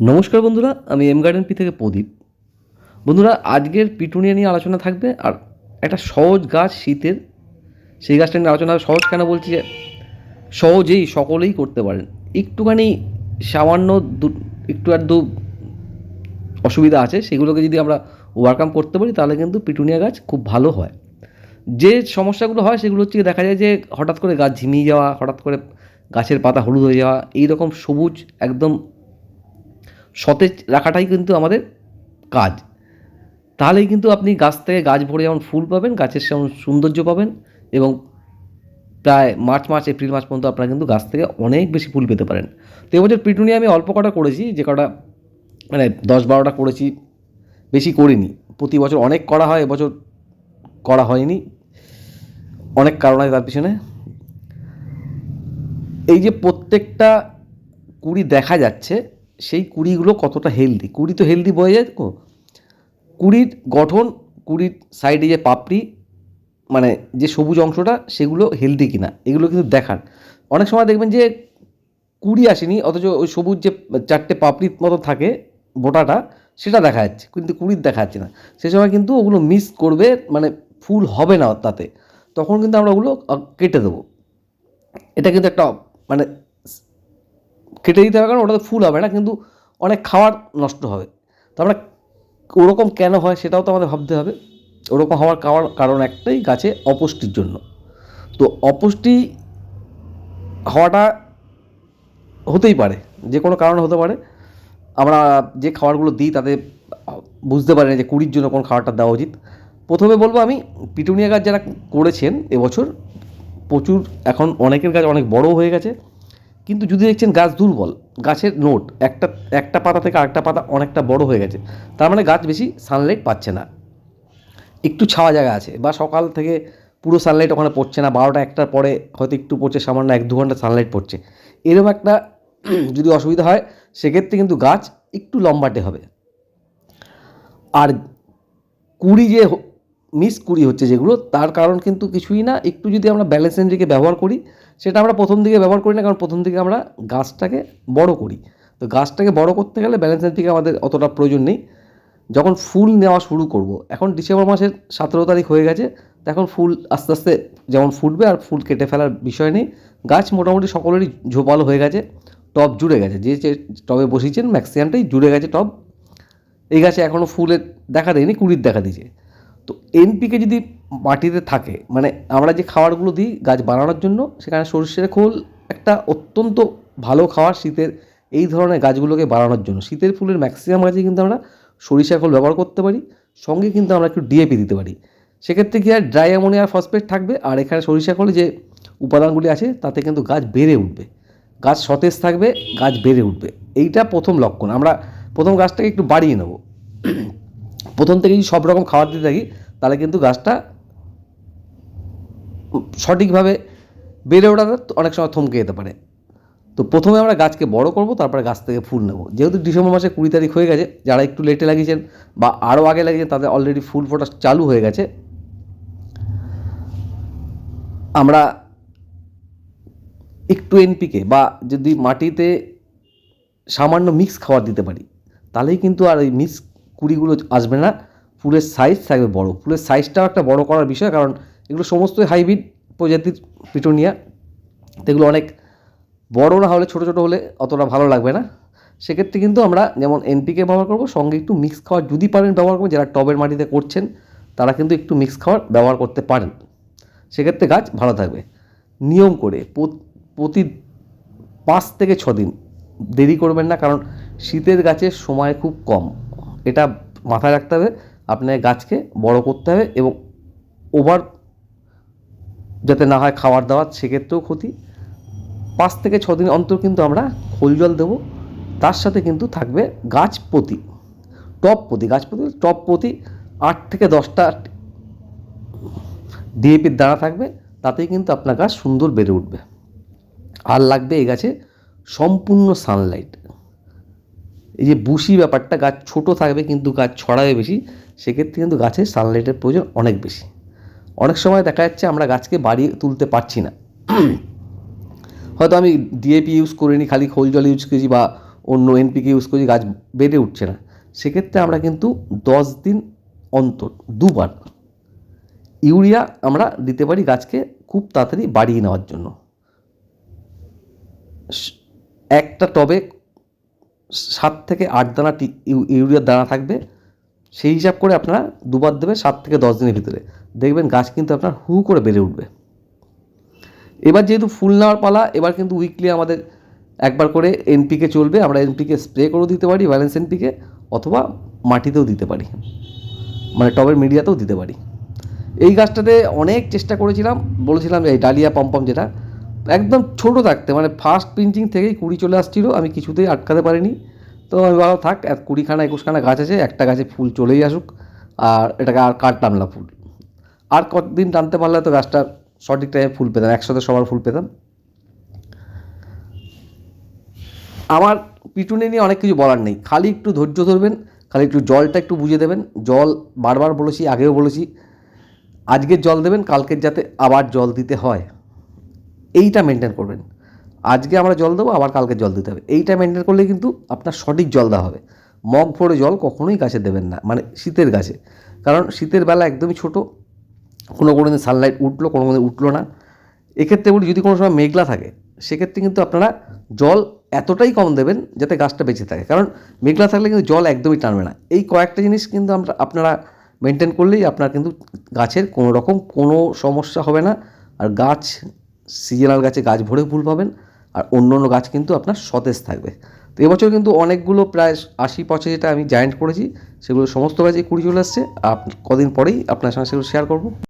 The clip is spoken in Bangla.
নমস্কার বন্ধুরা, আমি এম গার্ডেন পি থেকে প্রদীপ। বন্ধুরা, আজকের পিটুনিয়া নিয়ে আলোচনা থাকবে আর একটা সহজ গাছ শীতের। সেই গাছটা নিয়ে আলোচনা সহজ কেন বলছি সহজেই সকলেই করতে পারেন। একটুখানি সামান্য দু, একটু আর দু অসুবিধা আছে, সেগুলোকে যদি আমরা ওভারকাম করতে পারি, তাহলে কিন্তু পিটুনিয়া গাছ খুব ভালো হয়। যে সমস্যাগুলো হয়, সেগুলো হচ্ছে দেখা যায় যে হঠাৎ করে গাছ ঝিমিয়ে যাওয়া, হঠাৎ করে গাছের পাতা হলুদ হয়ে যাওয়া এই রকম সবুজ একদম সতেজ রাখাটাই কিন্তু আমাদের কাজ। তাহলেই কিন্তু আপনি গাছ থেকে গাছ ভরে যেমন ফুল পাবেন, গাছের সেমন সৌন্দর্য পাবেন এবং প্রায় মার্চ মাস এপ্রিল মাস পর্যন্ত আপনারা কিন্তু গাছ থেকে অনেক বেশি ফুল পেতে পারেন। তো এবছর পিটুনিয়া আমি অল্প কটা করেছি, যে কটা মানে দশ বারোটা করেছি, বেশি করিনি। প্রতি বছর অনেক করা হয়, এবছর করা হয়নি। অনেক কারণ আছে তার পিছনে। এই যে প্রত্যেকটা কুড়ি দেখা যাচ্ছে সেই কুড়িগুলো কতটা হেলদি কুড়ি তো হেলদি বয়ে যায় তো? কুড়ির গঠন, কুড়ির সাইডে যে পাপড়ি মানে যে সবুজ অংশটা, সেগুলো হেলদি কিনা? এগুলো কিন্তু দেখান অনেক সময় দেখবেন যে কুড়ি আসেনি, অথচ ওই সবুজ যে চারটে পাপড়ির মতো থাকে বোটাটা, সেটা দেখা যাচ্ছে, কিন্তু কুড়ির দেখা যাচ্ছে না। সে সময় কিন্তু ওগুলো মিস করবে মানে ফুল হবে না তাতে। তখন কিন্তু আমরা ওগুলো কেটে দেবো। এটা কিন্তু একটা মানে কেটে দিতে হবে, কারণ ওটাতে ফুল হবে না, কিন্তু অনেক খাবার নষ্ট হবে। তো আমরা ওরকম কেন হয় সেটাও তো আমাদের ভাবতে হবে। ওরকম হওয়ার কারণ কারণ একটাই গাছে অপুষ্টির জন্য। তো অপুষ্টি হওয়াটা হতেই পারে, যে কোনো কারণে হতে পারে। আমরা যে খাবারগুলো দিই তাতে বুঝতে পারি না যে কুড়ির জন্য কোন খাবারটা দেওয়া উচিত। প্রথমে বলব আমি, পিটুনিয়া গাছ যারা করেছেন এবছর, প্রচুর এখন অনেকের গাছ অনেক বড় হয়ে গেছে। কিন্তু যদি দেখছেন গাছ দুর্বল, গাছের নোট, একটা একটা পাতা থেকে আরেকটা পাতা অনেকটা বড় হয়ে গেছে, তার মানে গাছ বেশি সানলাইট পাচ্ছে না। একটু ছাওয়া জায়গা আছে, বা সকাল থেকে পুরো সানলাইট ওখানে পড়ছে না, বারোটা একটার পরে হয়তো একটু পড়ছে, সামান্য এক দু ঘণ্টা সানলাইট পড়ছে। এরকম একটা যদি অসুবিধা হয়, সেক্ষেত্রে কিন্তু গাছ একটু লম্বাটে হবে। আর কুড়ি যে মিস কুড়ি হচ্ছে যেগুলো, তার কারণ কিন্তু কিছুই না। একটু যদি আমরা ব্যালেন্স এনজিকে ব্যবহার করি, সেটা আমরা প্রথম দিকে ব্যবহার করি না, কারণ প্রথম দিকে আমরা গাছটাকে বড় করি। তো গাছটাকে বড় করতে গেলে ব্যালেন্স এনজিকে আমাদের অতটা প্রয়োজন নেই। যখন ফুল নেওয়া শুরু করব, এখন ডিসেম্বর মাসের সতেরো তারিখ হয়ে গেছে, তো এখন ফুল আস্তে আস্তে যেমন ফুটবে আর ফুল কেটে ফেলার বিষয় নেই। গাছ মোটামুটি সকলেরই ঝোপালো হয়ে গেছে, টব জুড়ে গেছে। যে যে টবে বসিয়েছেন ম্যাক্সিমামটাই জুড়ে গেছে টব। এই গাছে এখনও ফুলের দেখা দেয়নি, কুড়ির দেখা দিয়েছে। তো এনপিকে যদি মাটিতে থাকে মানে আমরা যে খাবারগুলো দিই গাছ বানানোর জন্য, সেখানে সরষের খোল একটা অত্যন্ত ভালো খাওয়ার শীতের এই ধরনের গাছগুলোকে বাড়ানোর জন্য। শীতের ফুলের ম্যাক্সিমাম গাছে কিন্তু আমরা সরিষা খোল ব্যবহার করতে পারি, সঙ্গে কিন্তু আমরা একটু ডিএপি দিতে পারি। সেক্ষেত্রে কি আর ড্রাই অ্যামোনিয়ার ফসফেট থাকবে, আর এখানে সরিষা খোলে যে উপাদানগুলি আছে, তাতে কিন্তু গাছ বেড়ে উঠবে। গাছ সতেজ থাকবে, গাছ বেড়ে উঠবে। এইটা প্রথম লক্ষণ। আমরা প্রথম গাছটাকে একটু বাড়িয়ে নেব। প্রথম থেকে যদি সব রকম খাবার দিতে থাকি, তাহলে কিন্তু গাছটা সঠিকভাবে বেড়ে ওঠাতে অনেক সময় থমকে যেতে পারে। তো প্রথমে আমরা গাছকে বড় করব, তারপরে গাছ থেকে ফুল নেব। যেহেতু ডিসেম্বর মাসে কুড়ি তারিখ হয়ে গেছে, যারা একটু লেটে লাগিয়েছেন বা আরও আগে লাগিয়েছেন, তাদের অলরেডি ফুল ফোটা চালু হয়ে গেছে। আমরা একটু এনপিকে বা যদি মাটিতে সামান্য মিক্স খাবার দিতে পারি, তাহলেই কিন্তু আর ওই মিক্স কুড়িগুলো আসবে না। ফুলের সাইজ থাকবে বড়। ফুলের সাইজটাও একটা বড় করার বিষয়, কারণ এগুলো সমস্তই হাইব্রিড প্রজাতির পিটোনিয়া। এগুলো অনেক বড় না হলে, ছোটো ছোটো হলে অতটা ভালো লাগবে না। সেক্ষেত্রে কিন্তু আমরা যেমন এনপিকে ব্যবহার করব, সঙ্গে একটু মিক্স খাওয়ার যদি পারেন ব্যবহার করবেন যারা টবের মাটিতে করছেন, তারা কিন্তু একটু মিক্স খাবার ব্যবহার করতে পারেন। সেক্ষেত্রে গাছ ভালো থাকবে। নিয়ম করে প্রতি পাঁচ থেকে ছ দিন দেরি করবেন না, কারণ শীতের গাছের সময় খুব কম। এটা মাথায় রাখতে হবে। আপনার গাছকে বড় করতে হবে এবং ওভার যাতে না হয় খাবার দাবার সেক্ষেত্রেও ক্ষতি। পাঁচ থেকে ছ দিন অন্তর কিন্তু আমরা খোল জল দেবো। তার সাথে কিন্তু থাকবে গাছ প্রতি, টপ প্রতি, গাছ প্রতি, টপ প্রতি আট থেকে দশটা ডিএপির দানা থাকবে। তাতেই কিন্তু আপনার গাছ সুন্দর বেড়ে উঠবে। আর লাগবে এই গাছে সম্পূর্ণ সানলাইট এই যে বুশি ব্যাপারটা গাছ ছোট থাকবে কিন্তু গাছ ছড়াবে বেশি, সেক্ষেত্রে কিন্তু গাছের সানলাইটের প্রয়োজন অনেক বেশি। অনেক সময় দেখা যাচ্ছে আমরা গাছকে বাড়িয়ে তুলতে পারছি না। হয়তো আমি ডিএপি ইউজ করিনি, খালি খোল জল ইউজ করেছি বা অন্য এনপিকে ইউজ করেছি, গাছ বেড়ে উঠছে না। সেক্ষেত্রে আমরা কিন্তু দশ দিন অন্তর, দুবার ইউরিয়া আমরা দিতে পারি গাছকে খুব তাড়াতাড়ি বাড়িয়ে নেওয়ার জন্য। একটা টবে সাত থেকে আট দানা ইউরিয়ার দানা থাকবে। সেই হিসাব করে আপনারা দুবার দেবে সাত থেকে দশ দিনের ভিতরে। দেখবেন গাছ কিন্তু আপনার হু করে বেড়ে উঠবে। এবার যেহেতু ফুল নেওয়ার পালা, এবার কিন্তু উইকলি আমাদের একবার করে এনপিকে চলবে। আমরা এনপিকে স্প্রে করেও দিতে পারি ব্যালেন্স এনপিকে অথবা মাটিতেও দিতে পারি। মানে টবের মিডিয়াতেও দিতে পারি। এই গাছটাতে অনেক চেষ্টা করেছিলাম, বলেছিলাম এই ডালিয়া পম্পম যেটা একদম ছোট থাকতে মানে ফার্স্ট প্রিন্টিং থেকেই কুড়ি চলে আসছিল, আমি কিছুতেই আটকাতে পারিনি। তো আমি ভালো থাক এক কুড়িখানা, একুশখানা গাছ আছে, একটা গাছে ফুল চলেই আসুক, আর এটাকে আর কাটলাম না ফুল। আর কতদিন টানতে পারলে তো গাছটা সঠিক টাইমে ফুল পেতাম, একসাথে সবার ফুল পেতাম। আমার পিটুনি নিয়ে অনেক কিছু বলার নেই, খালি একটু ধৈর্য ধরবেন, খালি একটু জলটা একটু বুঝে দেবেন, জল বারবার বলেছি, আগেও বলেছি, আজকের জল দেবেন, কালকের যাতে আবার জল দিতে হয়। এইটা মেনটেন করবেন। আজকে আমরা জল দেবো, আবার কালকে জল দিতে হবে। এইটা মেনটেন করলে কিন্তু আপনার সঠিক জল দেওয়া হবে। মগ ভরে জল কখনোই গাছে দেবেন না মানে শীতের গাছে। কারণ শীতের বেলা একদমই ছোট, কোনো কোনো দিন সানলাইট উঠল, কোনো কোনো দিন উঠল না। এক্ষেত্রে বলি, যদি কোনো সময় মেঘলা থাকে, সেক্ষেত্রে কিন্তু আপনারা জল এতটাই কম দেবেন যাতে গাছটা বেঁচে থাকে। কারণ মেঘলা থাকলে কিন্তু জল একদমই টানবে না। এই কয়েকটা জিনিস কিন্তু আমরা, আপনারা মেনটেন করলেই আপনার কিন্তু গাছের কোনো রকম কোনো সমস্যা হবে না। আর গাছ সিজনাল গাছে গাছ ভরে ফুল পাবেন আর অন্য অন্য গাছ কিন্তু আপনার সতেজ থাকবে। তো এবছর কিন্তু অনেকগুলো প্রায় আশি পঁচাশিটা আমি জয়েন্ট করেছি, সেগুলো সমস্ত গাছে কুড়ি চলে আসছে। কদিন পরেই আপনার সঙ্গে সেগুলো শেয়ার করব।